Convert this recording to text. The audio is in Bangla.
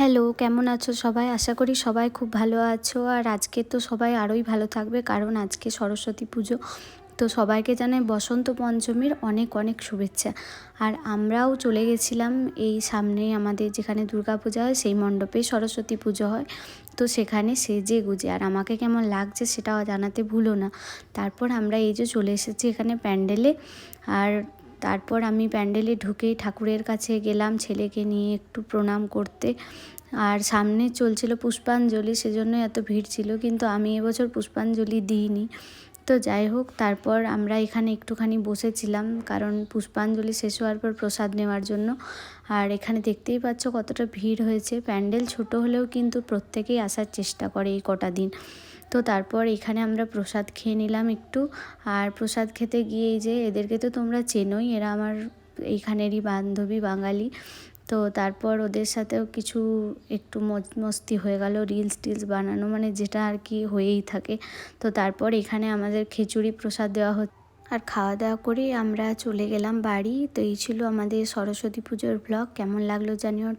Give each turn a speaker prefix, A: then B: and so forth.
A: হ্যালো কেমন আছো সবাই? আশা করি সবাই খুব ভালো আছো। আর আজকে তো সবাই আরোই ভালো থাকবে, কারণ আজকে সরস্বতী পুজো। তো সবাইকে জানাই বসন্ত পঞ্চমীর অনেক অনেক শুভেচ্ছা। আর আমরাও চলে গেছিলাম এই সামনে আমাদের যেখানে দুর্গা পূজা হয়, সেই মণ্ডপে সরস্বতী পুজো হয়। তো সেখানে সেজে গুজে। আর আমাকে কেমন লাগছে সেটাও জানাতে ভুলো না। তারপর আমরা এই যে চলে এসেছি এখানে প্যান্ডেলে। আর তারপর আমি প্যান্ডেলে ঢুকেই ঠাকুরের কাছে গেলাম ছেলেকে নিয়ে একটু প্রণাম করতে। আর সামনে চলছিল পুষ্পাঞ্জলি, সেজন্য এত ভিড় ছিল, কিন্তু আমি এবছর পুষ্পাঞ্জলি দিইনি। তো যাই হোক, তারপর আমরা এখানে একটুখানি বসেছিলাম, কারণ পুষ্পাঞ্জলি শেষ হওয়ার পর প্রসাদ নেওয়ার জন্য। আর এখানে দেখতেই পাচ্ছ কতটা ভিড় হয়েছে। প্যান্ডেল ছোট হলেও কিন্তু প্রত্যেকেই আসার চেষ্টা করে এই কটা দিন। তো তারপর এখানে আমরা প্রসাদ খেয়ে নিলাম একটু। আর প্রসাদ খেতে গিয়ে যে এদেরকে তো তোমরা চেনোই, এরা আমার এইখানেরই বান্ধবী বাঙালি। তো তারপর ওদের সাথেও কিছু একটু মস্তি হয়ে গেল রিলস টিলস বানানো মানে যেটা আর কি হয়েই থাকে। তো তারপর এখানে আমাদের খিচুড়ি প্রসাদ দেওয়া হচ্ছে। আর খাওয়া দাওয়া করে আমরা চলে গেলাম বাড়ি। তো এই ছিল আমাদের সরস্বতী পুজোর ব্লগ কেমন লাগল জানিও।